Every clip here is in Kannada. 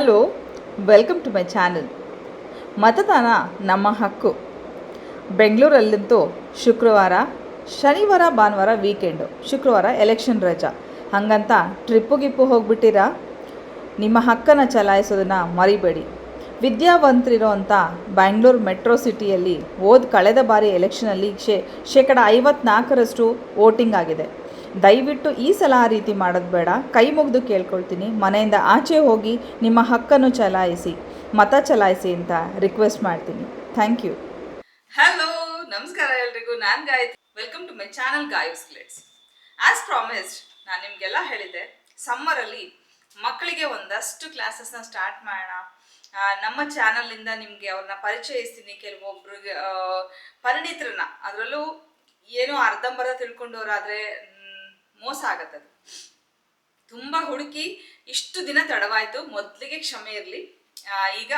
Hello welcome to my channel ಮತದಾನ ನಮ್ಮ ಹಕ್ಕು. ಬೆಂಗಳೂರಲ್ಲಂತೂ ಶುಕ್ರವಾರ, ಶನಿವಾರ, ಭಾನುವಾರ ವೀಕೆಂಡು ಶುಕ್ರವಾರ ಎಲೆಕ್ಷನ್ ರಜಾ. ಹಾಗಂತ ಟ್ರಿಪ್ಪು ಗಿಪ್ಪು ಹೋಗ್ಬಿಟ್ಟಿರಾ? ನಿಮ್ಮ ಹಕ್ಕನ್ನು ಚಲಾಯಿಸೋದನ್ನು ಮರಿಬೇಡಿ. ವಿದ್ಯಾವಂತರಿರೋ ಅಂಥ ಬ್ಯಾಂಗ್ಳೂರು ಮೆಟ್ರೋ ಸಿಟಿಯಲ್ಲಿ ಹೋದ ಕಳೆದ ಬಾರಿ ಎಲೆಕ್ಷನಲ್ಲಿ ಶೇ, ಶೇಕಡ ಐವತ್ನಾಲ್ಕರಷ್ಟು ವೋಟಿಂಗ್ ಆಗಿದೆ. ದಯವಿಟ್ಟು ಈ ಸಲ ಆ ರೀತಿ ಮಾಡೋದು ಬೇಡ. ಕೈ ಮುಗಿದು ಕೇಳ್ಕೊಳ್ತೀನಿ. ಮನೆಯಿಂದ ಆಚೆ ಹೋಗಿ ನಿಮ್ಮ ಹಕ್ಕನ್ನು ಚಲಾಯಿಸಿ, ಮತ ಚಲಾಯಿಸಿ ಅಂತ ರಿಕ್ವೆಸ್ಟ್ ಮಾಡ್ತೀನಿ. ಥ್ಯಾಂಕ್ ಯು ಹಲೋ ನಮಸ್ಕಾರ ಎಲ್ರಿಗೂ. ನಾನು Gayathri. Welcome to my channel ಗಾಯಸ್ ಗ್ಲೇಟ್ಸ್ ಆಸ್ ಪ್ರಾಮಿಸ್ಡ್ ನಾನು ನಿಮಗೆಲ್ಲ ಹೇಳಿದ್ದೆ ಸಮ್ಮರಲ್ಲಿ ಮಕ್ಕಳಿಗೆ ಒಂದಷ್ಟು ಕ್ಲಾಸಸ್ನ ಸ್ಟಾರ್ಟ್ ಮಾಡೋಣ. ನಮ್ಮ ಚಾನಲಿಂದ ನಿಮಗೆ ಅವ್ರನ್ನ ಪರಿಚಯಿಸ್ತೀನಿ. ಕೆಲವೊಬ್ರಿಗೆ ಪರಿಣಿತರನ್ನ. ಅದರಲ್ಲೂ ಏನೋ ಅರ್ಧಂಬರ್ಧ ತಿಳ್ಕೊಂಡವ್ರಾದ್ರೆ ಮೋಸ ಆಗತ್ತದು ತುಂಬ ಹುಡುಕಿ ಇಷ್ಟು ದಿನ ತಡವಾಯ್ತು. ಮೊದಲಿಗೆ ಕ್ಷಮೆ ಇರಲಿ. ಈಗ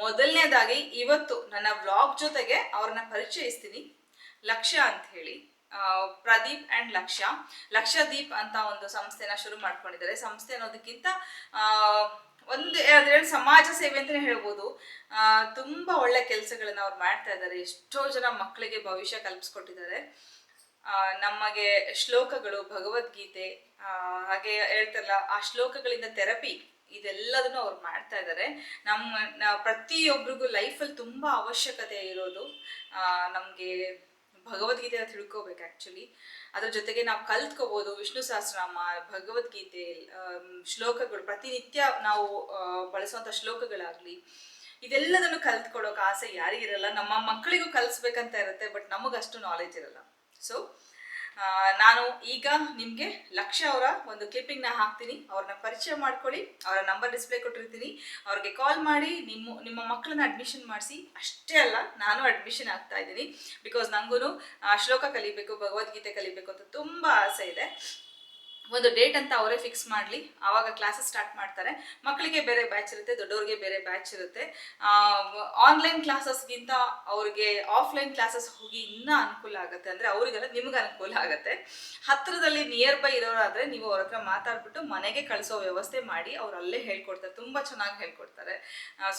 ಮೊದಲನೇದಾಗಿ ಇವತ್ತು ನನ್ನ ವ್ಲಾಗ್ ಜೊತೆಗೆ ಅವ್ರನ್ನ ಪರಿಚಯಿಸ್ತೀನಿ. ಲಕ್ಷ್ಯ ಅಂತ ಹೇಳಿ. ಪ್ರದೀಪ್ ಆ್ಯಂಡ್ ಲಕ್ಷ್ಯ ಲಕ್ಷದೀಪ್ ಅಂತ ಒಂದು ಸಂಸ್ಥೆನ ಶುರು ಮಾಡ್ಕೊಂಡಿದ್ದಾರೆ. ಸಂಸ್ಥೆ ಅನ್ನೋದಕ್ಕಿಂತ ಒಂದು, ಎರಡು ಸಮಾಜ ಸೇವೆ ಅಂತಲೇ ಹೇಳ್ಬೋದು. ತುಂಬ ಒಳ್ಳೆ ಕೆಲಸಗಳನ್ನ ಅವ್ರು ಮಾಡ್ತಾ ಇದ್ದಾರೆ. ಎಷ್ಟೋ ಜನ ಮಕ್ಕಳಿಗೆ ಭವಿಷ್ಯ ಕಲ್ಪಿಸ್ಕೊಟ್ಟಿದ್ದಾರೆ. ನಮಗೆ ಶ್ಲೋಕಗಳು, ಭಗವದ್ಗೀತೆ ಹಾಗೆ ಹೇಳ್ತಾರಲ್ಲ, ಆ ಶ್ಲೋಕಗಳಿಂದ ಥೆರಪಿ ಇದೆಲ್ಲದನ್ನು ಅವ್ರು ಮಾಡ್ತಾ ಇದ್ದಾರೆ ನಮ್ಮ ಪ್ರತಿಯೊಬ್ಬರಿಗೂ ಲೈಫಲ್ಲಿ ತುಂಬ ಅವಶ್ಯಕತೆ ಇರೋದು ನಮಗೆ ಭಗವದ್ಗೀತೆ ತಿಳ್ಕೋಬೇಕು ಆ್ಯಕ್ಚುಲಿ ಅದ್ರ ಜೊತೆಗೆ ನಾವು ಕಲ್ತ್ಕೋಬೋದು ವಿಷ್ಣು ಸಹಸ್ರನಾಮ, ಭಗವದ್ಗೀತೆ ಶ್ಲೋಕಗಳು, ಪ್ರತಿನಿತ್ಯ ನಾವು ಬಳಸುವಂಥ ಶ್ಲೋಕಗಳಾಗಲಿ, ಇದೆಲ್ಲದನ್ನು ಕಲ್ತ್ಕೊಳ್ಳೋಕೆ ಆಸೆ ಯಾರಿಗಿರಲ್ಲ. ನಮ್ಮ ಮಕ್ಕಳಿಗೂ ಕಲಿಸ್ಬೇಕಂತ ಇರುತ್ತೆ ಬಟ್ ನಮಗಷ್ಟು ನಾಲೆಜ್ ಇರಲ್ಲ. ಸೊ ನಾನು ಈಗ ನಿಮಗೆ ಲಕ್ಷ್ಯ ಅವರ ಒಂದು ಕ್ಲಿಪ್ಪಿಂಗ್ನ ಹಾಕ್ತೀನಿ. ಅವ್ರನ್ನ ಪರಿಚಯ ಮಾಡ್ಕೊಳ್ಳಿ. ಅವರ ನಂಬರ್ ಡಿಸ್ಪ್ಲೇ ಕೊಟ್ಟಿರ್ತೀನಿ. ಅವ್ರಿಗೆ ಕಾಲ್ ಮಾಡಿ ನಿಮ್ಮ ನಿಮ್ಮ ಮಕ್ಕಳನ್ನ ಅಡ್ಮಿಷನ್ ಮಾಡಿಸಿ. ಅಷ್ಟೇ ಅಲ್ಲ, ನಾನು ಅಡ್ಮಿಷನ್ ಆಗ್ತಾ ಇದ್ದೀನಿ. ಬಿಕಾಸ್ ನನಗೂ ಶ್ಲೋಕ ಕಲಿಬೇಕು, ಭಗವದ್ಗೀತೆ ಕಲಿಬೇಕು ಅಂತ ತುಂಬ ಆಸೆ ಇದೆ. ಒಂದು ಡೇಟ್ ಅಂತ ಅವರೇ ಫಿಕ್ಸ್ ಮಾಡಲಿ. ಆವಾಗ ಕ್ಲಾಸಸ್ ಸ್ಟಾರ್ಟ್ ಮಾಡ್ತಾರೆ. ಮಕ್ಕಳಿಗೆ ಬೇರೆ ಬ್ಯಾಚ್ ಇರುತ್ತೆ ದೊಡ್ಡವ್ರಿಗೆ ಬೇರೆ ಬ್ಯಾಚ್ ಇರುತ್ತೆ. ಆನ್ಲೈನ್ ಕ್ಲಾಸಸ್ಗಿಂತ ಅವ್ರಿಗೆ ಆಫ್ಲೈನ್ ಕ್ಲಾಸಸ್ ಹೋಗಿ ಇನ್ನೂ ಅನುಕೂಲ ಆಗುತ್ತೆ. ಅಂದರೆ ಅವರಿಗೆಲ್ಲ ನಿಮ್ಗೆ ಅನುಕೂಲ ಆಗುತ್ತೆ. ಹತ್ತಿರದಲ್ಲಿ ನಿಯರ್ ಬೈ ಇರೋರಾದರೆ ನೀವು ಅವ್ರ ಹತ್ರ ಮಾತಾಡ್ಬಿಟ್ಟು ಮನೆಗೆ ಕಳಿಸೋ ವ್ಯವಸ್ಥೆ ಮಾಡಿ ಅವ್ರು ಅಲ್ಲೇ ಹೇಳ್ಕೊಡ್ತಾರೆ. ತುಂಬ ಚೆನ್ನಾಗಿ ಹೇಳ್ಕೊಡ್ತಾರೆ.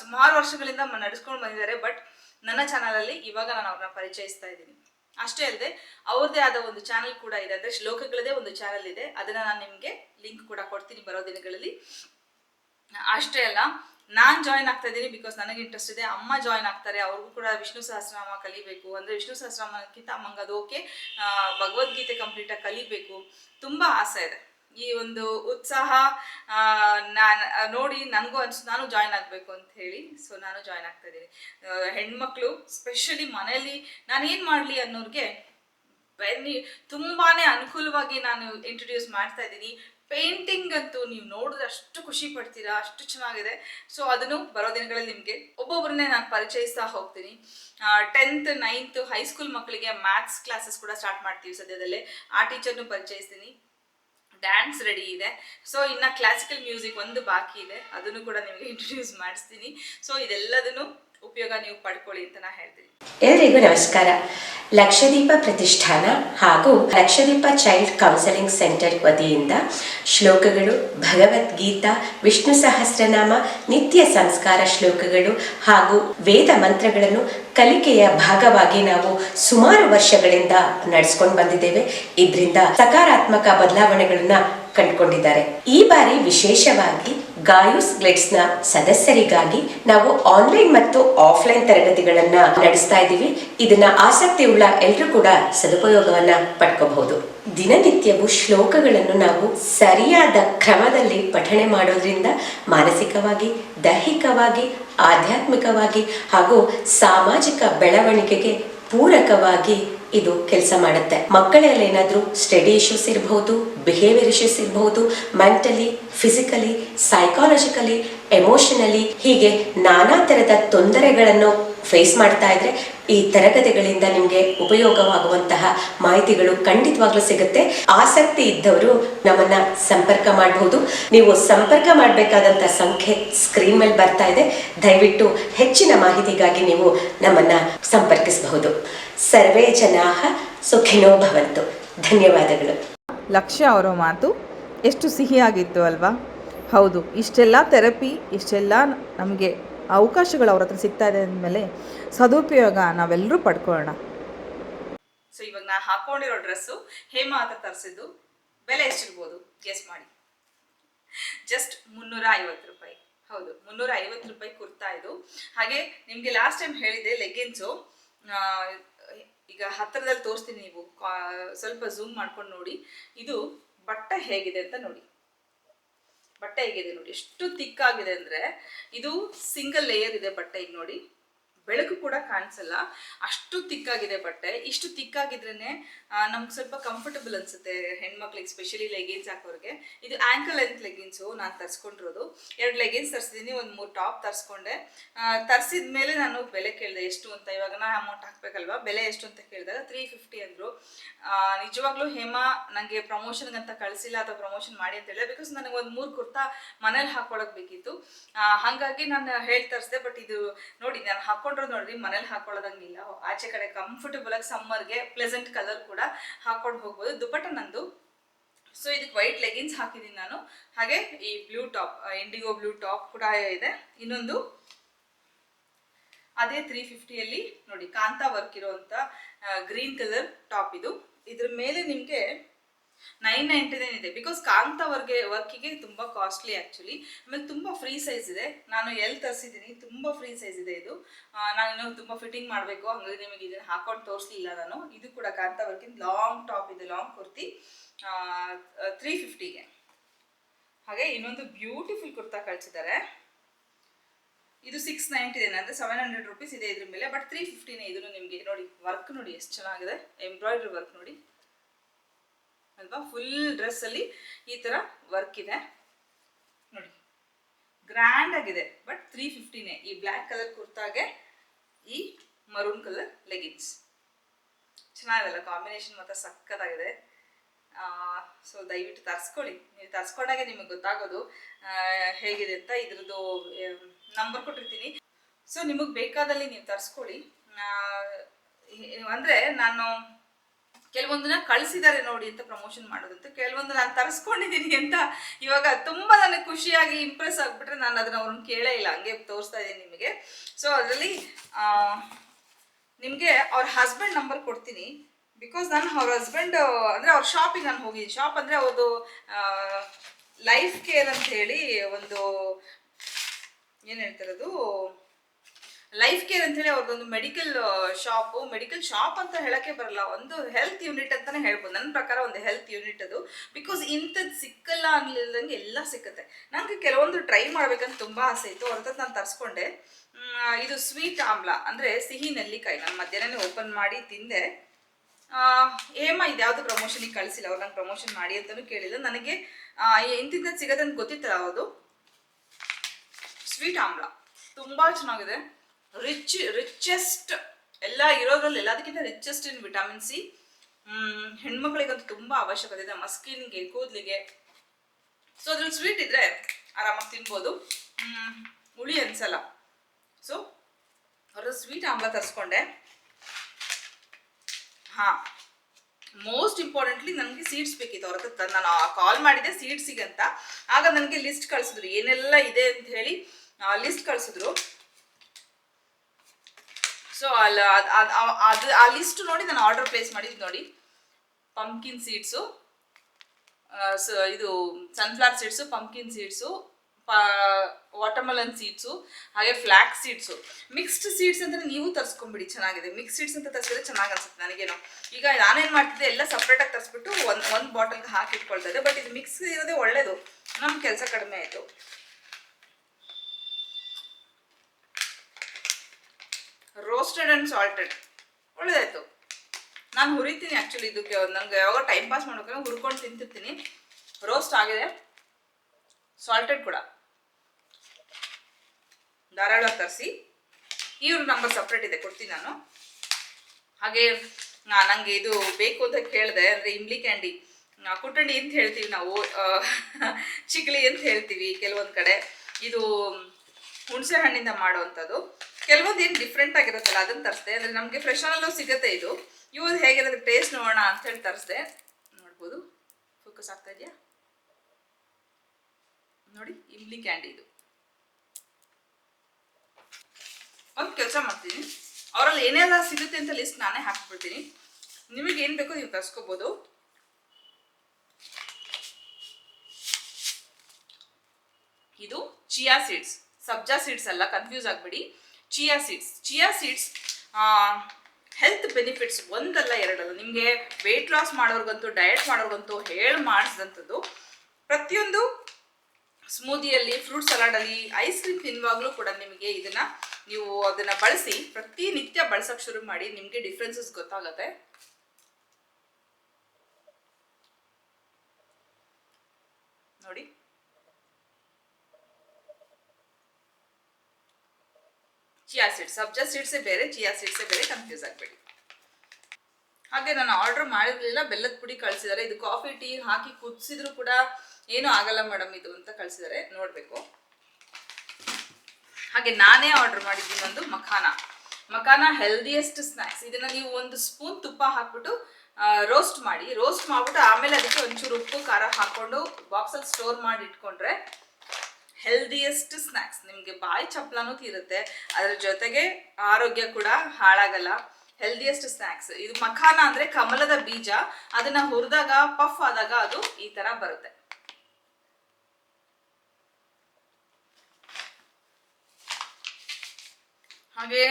ಸುಮಾರು ವರ್ಷಗಳಿಂದ ನಡೆಸ್ಕೊಂಡು ಬಂದಿದ್ದಾರೆ. ಬಟ್ ನನ್ನ ಚಾನಲಲ್ಲಿ ಇವಾಗ ನಾನು ಅವ್ರನ್ನ ಪರಿಚಯಿಸ್ತಾ ಇದ್ದೀನಿ. ಅಷ್ಟೇ ಅಲ್ಲದೆ, ಅವ್ರದ್ದೇ ಆದ ಒಂದು ಚಾನಲ್ ಕೂಡ ಇದೆ ಅಂದರೆ ಶ್ಲೋಕಗಳದೇ ಒಂದು ಚಾನಲ್ ಇದೆ. ಅದನ್ನು ನಾನು ನಿಮಗೆ ಲಿಂಕ್ ಕೂಡ ಕೊಡ್ತೀನಿ ಬರೋ ದಿನಗಳಲ್ಲಿ. ಅಷ್ಟೇ ಅಲ್ಲ, ನಾನು ಜಾಯ್ನ್ ಆಗ್ತಾ ಇದ್ದೀನಿ ಬಿಕಾಸ್ ನನಗೆ ಇಂಟ್ರೆಸ್ಟ್ ಇದೆ. ಅಮ್ಮ ಜಾಯ್ನ್ ಆಗ್ತಾರೆ, ಅವ್ರಿಗೂ ಕೂಡ ವಿಷ್ಣು ಸಹಸ್ರನಾಮ ಕಲಿಬೇಕು. ಅಂದರೆ ವಿಷ್ಣು ಸಹಸ್ರನಾಮಕ್ಕಿಂತ ಅಮ್ಮಂಗೆ ಅದು ಓಕೆ ಭಗವದ್ಗೀತೆ ಕಂಪ್ಲೀಟಾಗಿ ಕಲಿಬೇಕು. ತುಂಬ ಆಸೆ ಇದೆ. ಈ ಒಂದು ಉತ್ಸಾಹ ನಾನು ನೋಡಿ ನನಗೂ ಅನ್ಸ್, ನಾನು ಜಾಯ್ನ್ ಆಗಬೇಕು ಅಂತ ಹೇಳಿ ಸೊ ನಾನು ಜಾಯ್ನ್ ಆಗ್ತಾ ಇದ್ದೀನಿ. ಹೆಣ್ಮಕ್ಳು ಸ್ಪೆಷಲಿ ಮನೆಯಲ್ಲಿ ನಾನು ಏನು ಮಾಡಲಿ ಅನ್ನೋರಿಗೆ ಬನ್ನಿ, ತುಂಬಾನೇ ಅನುಕೂಲವಾಗಿ ನಾನು ಇಂಟ್ರೊಡ್ಯೂಸ್ ಮಾಡ್ತಾ ಇದ್ದೀನಿ. ಪೇಂಟಿಂಗ್ ಅಂತೂ ನೀವು ನೋಡಿದ್ರೆ ಅಷ್ಟು ಖುಷಿ ಪಡ್ತೀರಾ, ಅಷ್ಟು ಚೆನ್ನಾಗಿದೆ. ಸೊ ಅದನ್ನು ಬರೋ ದಿನಗಳಲ್ಲಿ ನಿಮಗೆ ಒಬ್ಬೊಬ್ಬರನ್ನೇ ನಾನು ಪರಿಚಯಿಸ್ತಾ ಹೋಗ್ತೀನಿ. ಟೆಂತ್ ನೈನ್ತ್ ಹೈಸ್ಕೂಲ್ ಮಕ್ಕಳಿಗೆ ಮ್ಯಾಥ್ಸ್ ಕ್ಲಾಸಸ್ ಕೂಡ ಸ್ಟಾರ್ಟ್ ಮಾಡ್ತೀವಿ ಸದ್ಯದಲ್ಲೇ. ಆ ಟೀಚರ್ನು ಪರಿಚಯಿಸ್ತೀನಿ. ಡ್ಯಾನ್ಸ್ ರೆಡಿ ಇದೆ. ಸೊ ಇನ್ನು ಕ್ಲಾಸಿಕಲ್ ಮ್ಯೂಸಿಕ್ ಒಂದು ಬಾಕಿ ಇದೆ. ಅದನ್ನು ಕೂಡ ನಿಮಗೆ ಇಂಟ್ರೊಡ್ಯೂಸ್ ಮಾಡಿಸ್ತೀನಿ. ಸೊ ಇದೆಲ್ಲದನ್ನು ಉಪಯೋಗ ನೀವು ಪಡ್ಕೊಳ್ಳಿ ಅಂತ ನಾನು ಹೇಳ್ತೀನಿ. ಎಲ್ರಿಗೂ ನಮಸ್ಕಾರ. ಲಕ್ಷದೀಪ ಪ್ರತಿಷ್ಠಾನ ಹಾಗೂ ಲಕ್ಷದೀಪ ಚೈಲ್ಡ್ ಕೌನ್ಸೆಲಿಂಗ್ ಸೆಂಟರ್ ವತಿಯಿಂದ ಶ್ಲೋಕಗಳು, ಭಗವದ್ಗೀತಾ, ವಿಷ್ಣು ಸಹಸ್ರನಾಮ, ನಿತ್ಯ ಸಂಸ್ಕಾರ ಶ್ಲೋಕಗಳು ಹಾಗೂ ವೇದ ಮಂತ್ರಗಳನ್ನು ಕಲಿಕೆಯ ಭಾಗವಾಗಿ ನಾವು ಸುಮಾರು ವರ್ಷಗಳಿಂದ ನಡೆಸ್ಕೊಂಡು ಬಂದಿದ್ದೇವೆ. ಇದರಿಂದ ಸಕಾರಾತ್ಮಕ ಬದಲಾವಣೆಗಳನ್ನ ಕಂಡುಕೊಂಡಿದ್ದಾರೆ. ಈ ಬಾರಿ ವಿಶೇಷವಾಗಿ ಗಾಯುಸ್ ಗ್ಲೆಟ್ಸ್ನ ಸದಸ್ಯರಿಗಾಗಿ ನಾವು ಆನ್ಲೈನ್ ಮತ್ತು ಆಫ್ಲೈನ್ ತರಗತಿಗಳನ್ನ ನಡೆಸ್ತಾ ಇದ್ದೀವಿ. ಇದನ್ನ ಆಸಕ್ತಿ ಉಳ್ಳ ಎಲ್ಲರೂ ಕೂಡ ಸದುಪಯೋಗವನ್ನ ಪಡ್ಕೋಬಹುದು. ದಿನನಿತ್ಯವು ಶ್ಲೋಕಗಳನ್ನು ನಾವು ಸರಿಯಾದ ಕ್ರಮದಲ್ಲಿ ಪಠಣೆ ಮಾಡೋದ್ರಿಂದ ಮಾನಸಿಕವಾಗಿ, ದೈಹಿಕವಾಗಿ, ಆಧ್ಯಾತ್ಮಿಕವಾಗಿ ಹಾಗೂ ಸಾಮಾಜಿಕ ಬೆಳವಣಿಗೆಗೆ ಪೂರಕವಾಗಿ ಇದು ಕೆಲಸ ಮಾಡುತ್ತೆ. ಮಕ್ಕಳಲ್ಲಿ ಏನಾದರೂ ಸ್ಟಡಿ ಇಶ್ಯೂಸ್ ಇರಬಹುದು ಬಿಹೇವಿಯರ್ ಇಶ್ಯೂಸ್ ಇರಬಹುದು ಮೆಂಟಲಿ ಫಿಸಿಕಲಿ ಸೈಕಾಲಜಿಕಲಿ ಎಮೋಷನಲಿ ಹೀಗೆ ನಾನಾ ಥರದ ತೊಂದರೆಗಳನ್ನು ಫೇಸ್ ಮಾಡ್ತಾ ಇದ್ರೆ ಈ ತರಗತಿಗಳಿಂದ ನಿಮಗೆ ಉಪಯೋಗವಾಗುವಂತಹ ಮಾಹಿತಿಗಳು ಖಂಡಿತವಾಗ್ಲೂ ಸಿಗುತ್ತೆ. ಆಸಕ್ತಿ ಇದ್ದವರು ನಮ್ಮನ್ನ ಸಂಪರ್ಕ ಮಾಡಬಹುದು ನೀವು ಸಂಪರ್ಕ ಮಾಡಬೇಕಾದಂತ ಸಂಖ್ಯೆ ಸ್ಕ್ರೀನ್ ಮೇಲೆ ಬರ್ತಾ ಇದೆ. ದಯವಿಟ್ಟು ಹೆಚ್ಚಿನ ಮಾಹಿತಿಗಾಗಿ ನೀವು ನಮ್ಮನ್ನ ಸಂಪರ್ಕಿಸಬಹುದು. ಸರ್ವೇ ಜನಾಹ ಸುಖಿನೋ ಭವಂತು. ಧನ್ಯವಾದಗಳು. ಲಕ್ಷ್ಯ ಅವರ ಮಾತು ಎಷ್ಟು ಸಿಹಿಯಾಗಿತ್ತು ಅಲ್ವಾ? ಹೌದು, ಇಷ್ಟೆಲ್ಲ ಥೆರಪಿ ಇಷ್ಟೆಲ್ಲ ನಮಗೆ ಅವಕಾಶಗಳು ಅವ್ರ ಹತ್ರ ಸಿಗ್ತಾ ಇದೆ ಅಂದಮೇಲೆ ಸದುಪಯೋಗ ನಾವೆಲ್ಲರೂ ಪಡ್ಕೊಳ್ಳೋಣ. ಸೊ ಇವಾಗ ನಾ ಹಾಕೊಂಡಿರೋ ಡ್ರೆಸ್ಸು ಹೇಮಾ ಅಂತ ತರಿಸಿದ್ದು. ಬೆಲೆ ಎಷ್ಟಿರ್ಬೋದು? ಗೆಸ್ ಮಾಡಿ. ಜಸ್ಟ್ ಮುನ್ನೂರ ಐವತ್ತು ರೂಪಾಯಿ. ಹೌದು ಮುನ್ನೂರ ಐವತ್ತು ರೂಪಾಯಿ ಕುರ್ತಾ ಇದು. ಹಾಗೆ ನಿಮಗೆ ಲಾಸ್ಟ್ ಟೈಮ್ ಹೇಳಿದೆ ಲೆಗ್ಗಿನ್ಸು ಈಗ ಹತ್ತಿರದಲ್ಲಿ ತೋರಿಸ್ತೀನಿ ನೀವು. ಸ್ವಲ್ಪ ಝೂಮ್ ಮಾಡ್ಕೊಂಡು ನೋಡಿ. ಇದು ಬಟ್ಟೆ ಹೇಗಿದೆ ಅಂತ ನೋಡಿ. ಬಟ್ಟೆ ಹೇಗಿದೆ ನೋಡಿ. ಎಷ್ಟು ತಿಕ್ಕಾಗಿದೆ ಅಂದ್ರೆ ಇದು ಸಿಂಗಲ್ ಲೇಯರ್ ಇದೆ ಬಟ್ಟೆ ಈಗ ನೋಡಿ. ಬೆಳಕು ಕೂಡ ಕಾಣಿಸಲ್ಲ. ಅಷ್ಟು ತಿಕ್ಕಾಗಿದೆ ಬಟ್ಟೆ. ಇಷ್ಟು ತಿಕ್ಕಾಗಿದ್ರೇ ನಮ್ಗೆ ಸ್ವಲ್ಪ ಕಂಫರ್ಟಬಲ್ ಅನ್ಸುತ್ತೆ ಹೆಣ್ಮಕ್ಳಿಗೆ ಸ್ಪೆಷಲಿ ಲೆಗಿನ್ಸ್ ಹಾಕೋರಿಗೆ. ಇದು ಆ್ಯಂಕಲ್ ಲೆಂತ್ ಲೆಗಿನ್ಸು ನಾನು ತರಿಸ್ಕೊಂಡಿರೋದು. ಎರಡು ಲೆಗಿನ್ಸ್ ತರಿಸಿದ್ದೀನಿ ಒಂದು ಮೂರು ಟಾಪ್ ತರಿಸ್ಕೊಂಡೆ. ತರಿಸಿದ ಮೇಲೆ ನಾನು ಬೆಲೆ ಕೇಳಿದೆ, ಎಷ್ಟು ಅಂತ ಇವಾಗ ನಾ ಅಮೌಂಟ್ ಹಾಕ್ಬೇಕಲ್ವಾ? ಬೆಲೆ ಎಷ್ಟು ಅಂತ ಕೇಳಿದಾಗ ತ್ರೀ ಫಿಫ್ಟಿ ಅಂದರು. ನಿಜವಾಗ್ಲೂ ಹೇಮಾ ನನಗೆ ಪ್ರಮೋಷನ್ಗೆ ಅಂತ ಕಳಿಸಿಲ್ಲ ಅಥವಾ ಪ್ರಮೋಷನ್ ಮಾಡಿ ಅಂತ ಹೇಳಿದೆ ಬಿಕಾಸ್ ನನಗೆ ಒಂದು ಮೂರು ಕುರ್ತಾ ಮನೇಲಿ ಹಾಕೊಳಕ್ ಬೇಕಿತ್ತು. ಹಾಗಾಗಿ ನಾನು ಹೇಳಿ ತರಿಸಿದೆ ಬಟ್ ಇದು ನೋಡಿ, ನಾನು ಹಾಕೊಂಡ್ರೆ ನೋಡ್ರಿ, ಮನೇಲಿ ಹಾಕೊಳ್ಳೋದಂಗಿಲ್ಲ. ಆಚೆ ಕಡೆ ಕಂಫರ್ಟಬಲ್ ಆಗಿ ಸಮ್ಮರ್ಗೆ ಪ್ಲೆಸೆಂಟ್ ಕಲರ್ ಕೂಡ ಹಾಕೊಂಡು ಹೋಗ್ಬೋದು. ದುಪಟ್ಟ ನಂದು. ಸೊ ಇದಕ್ಕೆ ವೈಟ್ ಲೆಗಿನ್ಸ್ ಹಾಕಿದ್ದೀನಿ ನಾನು. ಹಾಗೆ ಈ blue top indigo blue top ಕೂಡ ಇದೆ. ಇನ್ನೊಂದು ಅದೇ ತ್ರೀ ಫಿಫ್ಟಿಯಲ್ಲಿ ನೋಡಿ, ಕಾಂತಾ ವರ್ಕ್ ಇರುವಂಥ ಗ್ರೀನ್ ಕಲರ್ ಟಾಪ್ ಇದು. ಇದ್ರ ಮೇಲೆ ನಿಮಗೆ ನೈನ್ ನೈಂಟಿ ನೈನ್ ಇದೆ. ಬಿಕಾಸ್ ಕಾಂತಾ ವರ್ಗೆ ವರ್ಕಿಗೆ ತುಂಬ ಕಾಸ್ಟ್ಲಿ ಆ್ಯಕ್ಚುಲಿ ಆಮೇಲೆ ತುಂಬ ಫ್ರೀ ಸೈಜ್ ಇದೆ. ನಾನು ಎಲ್ಲಿ ತರಿಸಿದ್ದೀನಿ. ತುಂಬ ಫ್ರೀ ಸೈಜ್ ಇದೆ ಇದು. ನಾನು ತುಂಬ ಫಿಟ್ಟಿಂಗ್ ಮಾಡಬೇಕು. ಹಂಗಾಗಿ ನಿಮಗೆ ಇದನ್ನು ಹಾಕೊಂಡು ತೋರಿಸಲಿಲ್ಲ ನಾನು. ಇದು ಕೂಡ ಕಾಂತಾ ವರ್ಕಿನ ಲಾಂಗ್ ಟಾಪ್ ಇದೆ ಲಾಂಗ್ ಕುರ್ತಿ ತ್ರೀ ಫಿಫ್ಟಿಗೆ ಹಾಗೆ ಇನ್ನೊಂದು ಬ್ಯೂಟಿಫುಲ್ ಕುರ್ತಾ ಕಳಿಸಿದ್ದಾರೆ. ಇದು ಸಿಕ್ಸ್ ನೈಂಟಿ ಇದೆ. ಅಂದರೆ ಸೆವೆನ್ ಹಂಡ್ರೆಡ್ ರುಪೀಸ್ ಇದೆ ಇದ್ರ ಮೇಲೆ. ಬಟ್ ತ್ರೀ ಫಿಫ್ಟಿನೇ ಇದನ್ನು ನಿಮಗೆ ನೋಡಿ ವರ್ಕ್ ನೋಡಿ, ಎಷ್ಟು ಚೆನ್ನಾಗಿದೆ. ಎಂಬ್ರಾಯ್ಡ್ರಿ ವರ್ಕ್ ನೋಡಿ. ಅಲ್ವಾ? ಫುಲ್ ಡ್ರೆಸ್ ಅಲ್ಲಿ ಈ ತರ ವರ್ಕ್ ಇದೆ. ನೋಡಿ ಗ್ರ್ಯಾಂಡ್ ಆಗಿದೆ ಬಟ್ ತ್ರೀ ಫಿಫ್ಟಿನೇ ಈ ಬ್ಲ್ಯಾಕ್ ಕಲರ್ ಕುರ್ತಾಗೆ ಈ ಮರೂನ್ ಕಲರ್ ಲೆಗಿನ್ಸ್ ಚೆನ್ನಾಗಿದೆಲ್ಲ ಕಾಂಬಿನೇಷನ್ ಮಾತ್ರ ಸಖತ್ತಾಗಿದೆ ಸೊ ದಯವಿಟ್ಟು ತರಿಸ್ಕೊಳ್ಳಿ. ನೀವು ತರಿಸ್ಕೊಂಡಾಗೆ ನಿಮಗೆ ಗೊತ್ತಾಗೋದು ಹೇಗಿದೆ ಅಂತ ಇದ್ರದ್ದು ನಂಬರ್ ಕೊಟ್ಟಿರ್ತೀನಿ. ಸೊ ನಿಮಗೆ ಬೇಕಾದಲ್ಲಿ ನೀವು ತರಿಸ್ಕೊಳ್ಳಿ. ಅಂದರೆ ನಾನು ಕೆಲವೊಂದನ್ನ ಕಳಿಸಿದ್ದಾರೆ ನೋಡಿ ಅಂತ ಪ್ರಮೋಷನ್ ಮಾಡೋದಂತ ಕೆಲವೊಂದು ನಾನು ತರಿಸ್ಕೊಂಡಿದ್ದೀನಿ ಅಂತ ಇವಾಗ ತುಂಬ ನನಗೆ ಖುಷಿಯಾಗಿ ಇಂಪ್ರೆಸ್ ಆಗಿಬಿಟ್ರೆ ನಾನು ಅದನ್ನ ಅವ್ರನ್ನ ಕೇಳೇ ಇಲ್ಲ, ಹಂಗೆ ತೋರಿಸ್ತಾ ಇದ್ದೀನಿ ನಿಮಗೆ. ಸೊ ಅದರಲ್ಲಿ ನಿಮಗೆ ಅವ್ರ ಹಸ್ಬೆಂಡ್ ನಂಬರ್ ಕೊಡ್ತೀನಿ. ಬಿಕಾಸ್ ನಾನು ಅವ್ರ ಹಸ್ಬೆಂಡ್ ಅಂದರೆ ಅವ್ರ ಶಾಪಿಗೆ ನಾನು ಹೋಗಿದ್ದೀನಿ ಶಾಪ್ ಅಂದರೆ ಅವ್ರದ್ದು ಲೈಫ್ ಕೇರ್ ಅಂತ ಹೇಳಿ ಒಂದು, ಏನು ಹೇಳ್ತಿರೋದು ಲೈಫ್ ಕೇರ್ ಅಂತ ಹೇಳಿ ಅವ್ರದ್ದೊಂದು ಮೆಡಿಕಲ್ ಶಾಪು ಮೆಡಿಕಲ್ ಶಾಪ್ ಅಂತ ಹೇಳಕ್ಕೆ ಬರಲ್ಲ. ಒಂದು ಹೆಲ್ತ್ ಯೂನಿಟ್ ಅಂತಾನೆ ಹೇಳ್ಬೋದು. ನನ್ನ ಪ್ರಕಾರ ಒಂದು ಹೆಲ್ತ್ ಯೂನಿಟ್ ಅದು. ಬಿಕಾಸ್ ಇಂಥದ್ದು ಸಿಕ್ಕಲ್ಲ ಅನ್ಲಿಲ್ದಂಗೆ ಎಲ್ಲ ಸಿಕ್ಕತ್ತೆ. ನನಗೆ ಕೆಲವೊಂದು ಟ್ರೈ ಮಾಡ್ಬೇಕಂತ ತುಂಬ ಆಸೆ ಇತ್ತು. ಅಂಥದ್ದು ನಾನು ತರಿಸ್ಕೊಂಡೆ. ಇದು ಸ್ವೀಟ್ ಆಮ್ಲ. ಅಂದರೆ ಸಿಹಿ ನೆಲ್ಲಿಕಾಯಿ. ನಾನು ಮಧ್ಯಾಹ್ನನೇ ಓಪನ್ ಮಾಡಿ ತಿಂದೆ. ಏಮ ಇದು ಇದ್ಯಾವುದು ಪ್ರಮೋಷನಿಗೆ ಕಳಿಸಿಲ್ಲ. ಅವ್ರು ನಂಗೆ ಪ್ರಮೋಷನ್ ಮಾಡಿ ಅಂತಲೂ ಕೇಳಿಲ್ಲ. ನನಗೆ ಇಂತಿಂತ ಸಿಗೋದಂತ ಗೊತ್ತಿತ್ತಲ್ಲ ಅದು ಸ್ವೀಟ್ ಆಮ್ಲ. ತುಂಬ ಚೆನ್ನಾಗಿದೆ. ರಿಚ್ ರಿಚೆಸ್ಟ್ ಎಲ್ಲ ಇರೋದ್ರಲ್ಲಿ ಎಲ್ಲದಕ್ಕಿಂತ ರಿಚೆಸ್ಟ್ ಇನ್ ವಿಟಮಿನ್ ಸಿ ಹೆಣ್ಮಕ್ಳಿಗಂತೂ ತುಂಬಾ ಅವಶ್ಯಕತೆ ಇದೆ. ನಮ್ಮ ಸ್ಕಿನ್ಗೆ ಕೂದಲಿಗೆ. ಸೊ ಅದ್ರಲ್ಲಿ ಸ್ವೀಟ್ ಇದ್ರೆ ಆರಾಮಾಗಿ ತಿನ್ಬೋದು. ಹುಳಿ ಅನ್ಸಲ್ಲ. ಸೊ ಅವ್ರ ಸ್ವೀಟ್ ಆಮ್ಲ ತರಿಸ್ಕೊಂಡೆ. ಹಾ ಮೋಸ್ಟ್ ಇಂಪಾರ್ಟೆಂಟ್ಲಿ ನನಗೆ ಸೀಡ್ಸ್ ಬೇಕಿತ್ತು. ಅವ್ರ ಹತ್ರ ನಾನು ಕಾಲ್ ಮಾಡಿದೆ ಸೀಡ್ಸಿಗೆ ಅಂತ. ಆಗ ನನಗೆ ಲಿಸ್ಟ್ ಕಳಿಸಿದ್ರು. ಏನೆಲ್ಲ ಇದೆ ಅಂತ ಹೇಳಿ ಲಿಸ್ಟ್ ಕಳಿಸಿದ್ರು. ಸೊ ಅಲ್ಲಿ ಅದ್- ಆ- ಲಿಸ್ಟ್ ನೋಡಿ, ನಾನು ಆರ್ಡರ್ ಪ್ಲೇಸ್ ಮಾಡಿದ್ದು ನೋಡಿ. ಪಂಪ್ಕಿನ್ ಸೀಡ್ಸು ಸೊ ಇದು sunflower seeds pumpkin seeds watermelon seeds ಹಾಗೆ ಫ್ಲ್ಯಾಕ್ ಸೀಡ್ಸು ಮಿಕ್ಸ್ಡ್ ಸೀಡ್ಸ್ ಅಂತ ನೀವು ತರಿಸ್ಕೊಂಬಿಡಿ, ಚೆನ್ನಾಗಿದೆ. ಮಿಕ್ಸ್ ಸೀಡ್ಸ್ ಅಂತ ತರಿಸಿದ್ರೆ ಚೆನ್ನಾಗಿ ಅನ್ಸುತ್ತೆ ನನಗೇನು. ಈಗ ನಾನೇನು ಮಾಡ್ತಿದ್ದೆ, ಎಲ್ಲ ಸಪ್ರೇಟಾಗಿ ತರಿಸ್ಬಿಟ್ಟು ಒಂದು ಒಂದು ಬಾಟಲ್ಗೆ ಹಾಕಿ ಇಟ್ಕೊಳ್ತಾ ಇದ್ದೆ. ಬಟ್ ಇದು ಮಿಕ್ಸ್ ಇರೋದೇ ಒಳ್ಳೇದು. ನಮ್ಮ ಕೆಲಸ ಕಡಿಮೆ ಆಯಿತು. ರೋಸ್ಟೆಡ್ ಆ್ಯಂಡ್ ಸಾಲ್ಟೆಡ್ ಒಳ್ಳೇದಾಯ್ತು. ನಾನು ಹುರಿತೀನಿ ಆ್ಯಕ್ಚುಲಿ ಇದಕ್ಕೆ. ನನಗೆ ಯಾವಾಗ ಟೈಮ್ ಪಾಸ್ ಮಾಡೋಕೆ ಹುರ್ಕೊಂಡು ತಿಂತಿರ್ತೀನಿ. ರೋಸ್ಟ್ ಆಗಿದೆ. ಸಾಲ್ಟೆಡ್ ಕೂಡ. ಧಾರಾಳ ತರಿಸಿ. ಇವ್ರ ನಂಬರ್ ಸಪ್ರೇಟ್ ಇದೆ, ಕೊಡ್ತೀನಿ ನಾನು. ಹಾಗೆ ನನಗೆ ಇದು ಬೇಕು ಅಂತ ಕೇಳಿದೆ. ಅಂದರೆ ಇಮ್ಲಿ ಕ್ಯಾಂಡಿ. ಕುಟ್ಟಂಡಿ ಅಂತ ಹೇಳ್ತೀವಿ ನಾವು? ಚಿಗ್ಲಿ ಅಂತ ಹೇಳ್ತೀವಿ? ಕೆಲವೊಂದು ಕಡೆ. ಇದು, ಹುಣಸೆ ಹಣ್ಣಿಂದ ಮಾಡುವಂಥದ್ದು. ಕೆಲವೊಂದು ಏನು ಡಿಫ್ರೆಂಟ್ ಆಗಿರುತ್ತಲ್ಲ ಅದನ್ನು ತರಿಸ್ದೆ. ಅಂದರೆ ನಮಗೆ ಫ್ರೆಶನಲ್ಲೂ ಸಿಗುತ್ತೆ ಇದು. ಇವ್ರು ಹೇಗಿರೋದು ಟೇಸ್ಟ್ ನೋಡೋಣ ಅಂತ ಹೇಳಿ ತರಿಸ್ದೆ. ನೋಡ್ಬೋದು. ಫೋಕಸ್ ಆಗ್ತಾ ಇದೆಯಾ? ನೋಡಿ ಇಮ್ಲಿ ಕ್ಯಾಂಡಿ ಇದು. ಒಂದು ಕೆಲಸ ಮಾಡ್ತೀನಿ. ಅವರಲ್ಲಿ ಏನೆಲ್ಲ ಸಿಗುತ್ತೆ ಅಂತ ಲಿಸ್ಟ್ ನಾನೇ ಹಾಕ್ಬಿಡ್ತೀನಿ. ನಿಮಗೆ ಏನು ಬೇಕೋ ನೀವು ತರಿಸ್ಕೋಬೋದು. ಇದು ಚಿಯಾ ಸೀಡ್ಸ್ ಸಬ್ಜಾ ಸೀಡ್ಸ್ ಅಲ್ಲ ಕನ್ಫ್ಯೂಸ್ ಆಗಬೇಡಿ. Chia seeds chia seeds health benefits ಒಂದಲ್ಲ ಎರಡಲ್ಲ. ನಿಮಗೆ ವೆಯ್ಟ್ ಲಾಸ್ ಮಾಡೋರ್ಗಂತೂ ಡಯಟ್ ಮಾಡೋರ್ಗಂತೂ, ಹೇಳಿ ಮಾಡಿಸಿದಂಥದ್ದು. ಪ್ರತಿಯೊಂದು ಸ್ಮೂದಿಯಲ್ಲಿ ಫ್ರೂಟ್ ಸಲಾಡಲ್ಲಿ ಐಸ್ ಕ್ರೀಮ್ ತಿನ್ನುವಾಗಲೂ ಕೂಡ ನಿಮಗೆ ಇದನ್ನು ನೀವು ಅದನ್ನು ಬಳಸಿ ಪ್ರತಿನಿತ್ಯ ಬಳಸೋಕೆ ಶುರು ಮಾಡಿ, ನಿಮಗೆ ಡಿಫ್ರೆನ್ಸಸ್ ಗೊತ್ತಾಗುತ್ತೆ. ನೋಡಿ. Chia seeds. ಸಬ್ಜಾ ಸೀಡ್ಸೇ ಬೇರೆ, ಚಿಯಾ ಸೀಡ್ಸೇ ಬೇರೆ ಕನ್ಫ್ಯೂಸ್ ಆಗಬೇಡಿ. ಹಾಗೆ ನಾನು ಆರ್ಡರ್ ಮಾಡಿರಲಿಲ್ಲ, ಬೆಲ್ಲದ ಪುಡಿ ಕಳಿಸಿದ್ದಾರೆ ಇದು ಕಾಫಿ ಟೀ ಹಾಕಿ ಕುದಿಸಿದ್ರು ಕೂಡ ಏನೂ ಆಗಲ್ಲ ಮೇಡಮ್ ಇದು ಅಂತ ಕಳಿಸಿದ್ದಾರೆ ನೋಡಬೇಕು. ಹಾಗೆ ನಾನೇ ಆರ್ಡರ್ ಮಾಡಿದ್ದೀನಿ ಒಂದು ಮಖಾನ. ಮಖಾನ ಹೆಲ್ದಿಯೆಸ್ಟ್ ಸ್ನ್ಯಾಕ್ಸ್ ಇದನ್ನು ನೀವು ಒಂದು ಸ್ಪೂನ್ ತುಪ್ಪ ಹಾಕ್ಬಿಟ್ಟು ರೋಸ್ಟ್ ಮಾಡಿ. ರೋಸ್ಟ್ ಮಾಡ್ಬಿಟ್ಟು ಆಮೇಲೆ ಅದಕ್ಕೆ ಒಂಚೂರು ಉಪ್ಪು, ಖಾರ ಹಾಕ್ಕೊಂಡು ಬಾಕ್ಸಲ್ಲಿ ಸ್ಟೋರ್ ಮಾಡಿ ಇಟ್ಕೊಂಡ್ರೆ ಹೆಲ್ದಿಯೆಸ್ಟ್ ಸ್ನ್ಯಾಕ್ಸ್ ನಿಮಗೆ ಬಾಯಿ ಚಪ್ಪಲನೂ ತೀರುತ್ತೆ, ಅದ್ರ ಜೊತೆಗೆ ಆರೋಗ್ಯ ಕೂಡ ಹಾಳಾಗಲ್ಲ. ಹೆಲ್ದಿಯೆಸ್ಟ್ ಸ್ನ್ಯಾಕ್ಸ್ ಇದು ಮಖಾನ ಅಂದ್ರೆ ಕಮಲದ ಬೀಜ, ಅದನ್ನ ಹುರಿದಾಗ ಪಫ್ ಆದಾಗ ಅದು ಈ ತರ ಬರುತ್ತೆ. ಹಾಗೆ,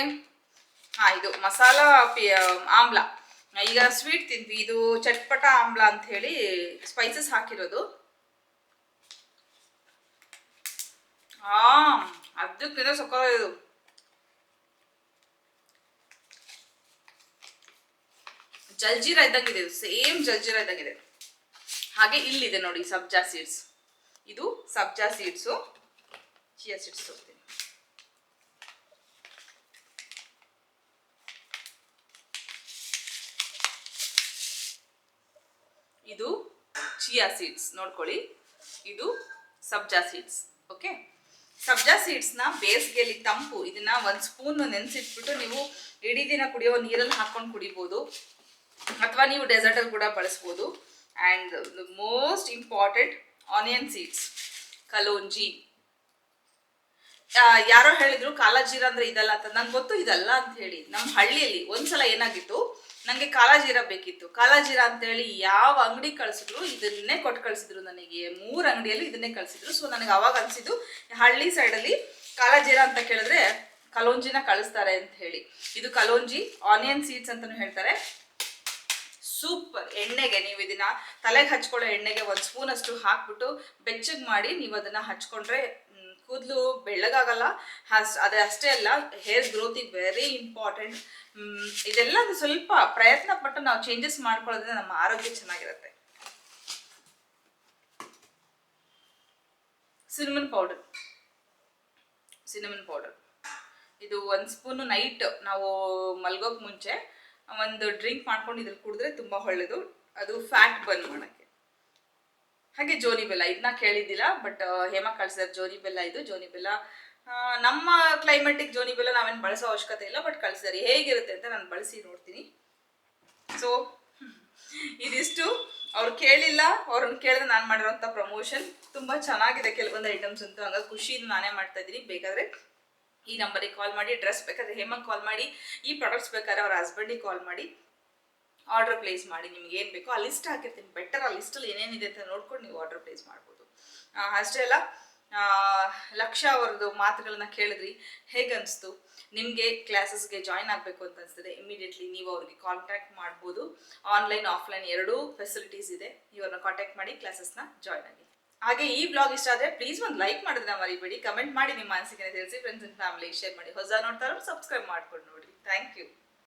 ಹಾ, ಇದು ಮಸಾಲ ಪಿ, ಆಮ್ಲ. ಈಗ ಸ್ವೀಟ್ ತಿಂದ್ವಿ, ಇದು ಚಟ್ಪಟ ಆಮ್ಲ ಅಂತ ಹೇಳಿ ಸ್ಪೈಸಸ್ ಹಾಕಿರೋದು. ಆ ಅದಕ್ಕಿಂತ ಸಕ್ಕರೆ ಇದು. ಜಲ್ಜೀರಾ ಇದ್ದಂಗಿದೆ ಇದು, ಸೇಮ್ ಜಲ್ಜೀರ ಇದ್ದಂಗಿದೆ. ಹಾಗೆ ಇಲ್ಲಿದೆ ನೋಡಿ ಸಬ್ಜಾ ಸೀಡ್ಸ್. ಇದು ಸಬ್ಜಾ ಸೀಡ್ಸು, ಚಿಯಾ ಸೀಡ್ಸ್ ಹೋಗ್ತೀನಿ ಇದು ಚಿಯಾ ಸೀಡ್ಸ್, ನೋಡ್ಕೊಳ್ಳಿ. ಇದು ಸಬ್ಜಾ ಸೀಡ್ಸ್, ಓಕೆ? ಸಬ್ಜಾ ಸೀಡ್ಸ್ನ ಬೇಸಿಗೆಯಲ್ಲಿ ತಂಪು, ಇದನ್ನ ಒಂದು ಸ್ಪೂನ್ ನೆನೆಸಿಟ್ಬಿಟ್ಟು ನೀವು ಇಡೀ ದಿನ ಕುಡಿಯೋ ನೀರಲ್ಲಿ ಹಾಕೊಂಡು ಕುಡಿಬೋದು. ಅಥವಾ ನೀವು ಡೆಸರ್ಟಲ್ಲಿ ಕೂಡ ಬಳಸ್ಬೋದು. And the most important onion seeds kalonji ಯಾರೋ ಹೇಳಿದ್ರು ಕಾಲಜೀರ ಅಂದ್ರೆ ಇದಲ್ಲ ಅಂತ. ನಂಗೆ ಗೊತ್ತು ಇದಲ್ಲ ಅಂತ ಹೇಳಿ. ನಮ್ಮ ಹಳ್ಳಿಯಲ್ಲಿ ಒಂದ್ಸಲ ಏನಾಗಿತ್ತು? ನನಗೆ ಕಾಲಾಜೀರ ಬೇಕಿತ್ತು. ಕಾಲಾಜೀರ ಅಂತ ಹೇಳಿ ಯಾವ ಅಂಗಡಿ ಕಳಿಸಿದ್ರು ಇದನ್ನೇ ಕೊಟ್ಟು ಕಳಿಸಿದ್ರು ನನಗೆ. ಮೂರು ಅಂಗಡಿಯಲ್ಲಿ ಇದನ್ನೇ ಕಳಿಸಿದ್ರು. ಸೊ ನನಗೆ ಅವಾಗ ಅನ್ಸಿದ್ದು, ಹಳ್ಳಿ ಸೈಡಲ್ಲಿ ಕಾಲಾಜೀರ ಅಂತ ಕೇಳಿದ್ರೆ ಕಲೋಂಜಿನ ಕಳಿಸ್ತಾರೆ ಅಂತ ಹೇಳಿ. ಇದು ಕಲೋಂಜಿ ಆನಿಯನ್ ಸೀಡ್ಸ್ ಅಂತಲೂ ಹೇಳ್ತಾರೆ. ಸೂಪರ್. ಎಣ್ಣೆಗೆ ನೀವು ಇದನ್ನ ತಲೆಗೆ ಹಚ್ಕೊಳ್ಳೋ ಎಣ್ಣೆಗೆ ಒಂದು ಸ್ಪೂನ್ ಅಷ್ಟು ಹಾಕ್ಬಿಟ್ಟು ಬೆಚ್ಚಗೆ ಮಾಡಿ ನೀವು ಅದನ್ನ ಹಚ್ಕೊಂಡ್ರೆ ಕೂದಲು ಬೆಳ್ಳಗಾಗಲ್ಲ. ಅದೇ ಅಷ್ಟೇ ಅಲ್ಲ ಹೇರ್ ಗ್ರೋತಿಗೆ ವೆರಿ ಇಂಪಾರ್ಟೆಂಟ್ ಇದೆಲ್ಲ ಸ್ವಲ್ಪ ಪ್ರಯತ್ನ ಪಟ್ಟು ನಾವು ಚೇಂಜಸ್ ಮಾಡ್ಕೊಳ್ಳೋದ್ರೆ ನಮ್ಮ ಆರೋಗ್ಯ ಚೆನ್ನಾಗಿರುತ್ತೆ. ಸಿನಿಮನ್ ಪೌಡರ್ ಸಿನಿಮನ್ ಪೌಡರ್ ಇದು ಒಂದು ಸ್ಪೂನು ನೈಟ್ ನಾವು ಮಲ್ಗೋಕ್ ಮುಂಚೆ ಒಂದು ಡ್ರಿಂಕ್ ಮಾಡ್ಕೊಂಡು ಇದ್ರಲ್ಲಿ ಕುಡಿದ್ರೆ ತುಂಬ ಒಳ್ಳೆಯದು ಅದು ಫ್ಯಾಟ್ ಬರ್ನ್ ಮಾಡೋಕ್ಕೆ. ಹಾಗೆ ಜೋನಿ ಬೆಲ್ಲ ಇದನ್ನ ಕೇಳಿದ್ದಿಲ್ಲ ಬಟ್ ಹೇಮ ಕಳ್ಸಿದಾರೆ, ಜೋನಿ ಬೆಲ್ಲ ಇದು, ಜೋನಿ ಬೆಲ್ಲ. ನಮ್ಮ ಕ್ಲೈಮೆಟಿಕ್ ಜೋನಿಗೆಲ್ಲ ನಾವೇನು ಬಳಸೋ ಅವಶ್ಯಕತೆ ಇಲ್ಲ ಬಟ್ ಕಳಿಸಿದಾರೆ. ಹೇಗಿರುತ್ತೆ ಅಂತ ನಾನು ಬಳಸಿ ನೋಡ್ತೀನಿ. ಸೊ ಇದಿಷ್ಟು. ಅವ್ರು ಕೇಳಿಲ್ಲ, ಅವ್ರನ್ನ ಕೇಳಿದ್ರೆ ನಾನು ಮಾಡಿರೋಂಥ ಪ್ರಮೋಷನ್ ತುಂಬ ಚೆನ್ನಾಗಿದೆ ಕೆಲವೊಂದು ಐಟಮ್ಸ್ ಅಂತೂ. ಹಂಗಾಗಿ ಖುಷಿಯಿಂದ ನಾನೇ ಮಾಡ್ತಾ ಇದ್ದೀನಿ. ಬೇಕಾದರೆ ಈ ನಂಬರಿಗೆ ಕಾಲ್ ಮಾಡಿ ಡ್ರೆಸ್ ಬೇಕಾದ್ರೆ ಹೇಮಂಗ್ ಕಾಲ್ ಮಾಡಿ, ಈ ಪ್ರಾಡಕ್ಟ್ಸ್ ಬೇಕಾದ್ರೆ ಅವ್ರ ಹಸ್ಬೆಂಡಿಗೆ ಕಾಲ್ ಮಾಡಿ ಆರ್ಡರ್ ಪ್ಲೇಸ್ ಮಾಡಿ, ನಿಮ್ಗೆ ಏನು ಬೇಕೋ ಆ ಲಿಸ್ಟ್ ಹಾಕಿರ್ತೀನಿ. ಬೆಟರ್ ಆ ಲಿಸ್ಟಲ್ಲಿ ಏನೇನಿದೆ ಅಂತ ನೋಡ್ಕೊಂಡು ನೀವು ಆರ್ಡರ್ ಪ್ಲೇಸ್ ಮಾಡ್ಬೋದು. ಅಷ್ಟೇ ಅಲ್ಲ ಲಕ್ಷ ಅವರದು ಮಾತುಗಳನ್ನ ಕೇಳಿದ್ರಿ. ಹೇಗನ್ನಿಸ್ತು ನಿಮಗೆ ಕ್ಲಾಸಸ್ಗೆ ಜಾಯ್ನ್ ಆಗಬೇಕು ಅಂತ ಅನಿಸ್ತದೆ. ಇಮಿಡಿಯೇಟ್ಲಿ ನೀವು ಅವ್ರಿಗೆ ಕಾಂಟ್ಯಾಕ್ಟ್ ಮಾಡ್ಬೋದು. ಆನ್ಲೈನ್ ಆಫ್ಲೈನ್ ಎರಡೂ ಫೆಸಿಲಿಟೀಸ್ ಇದೆ. ಇವ್ರನ್ನ ಕಾಂಟ್ಯಾಕ್ಟ್ ಮಾಡಿ ಕ್ಲಾಸಸ್ನ ಜಾಯ್ನ್ ಆಗಿ. ಹಾಗೆ ಈ ಬ್ಲಾಗ್ ಇಷ್ಟ ಆದರೆ ಪ್ಲೀಸ್ ಒಂದು ಲೈಕ್ ಮಾಡೋದನ್ನ ಮರಿಬೇಡಿ. ಕಮೆಂಟ್ ಮಾಡಿ ನಿಮ್ಮ ಮನಸ್ಸಿಗೆ ತಿಳಿಸಿ ಫ್ರೆಂಡ್ಸ್ ಅಂಡ್ ಫ್ಯಾಮಿಲಿ ಶೇರ್ ಮಾಡಿ. ಹೊಸ ನೋಡ್ತಾರೋ ಸಬ್ಸ್ಕ್ರೈಬ್ ಮಾಡ್ಕೊಂಡು ನೋಡಿ ಥ್ಯಾಂಕ್ ಯು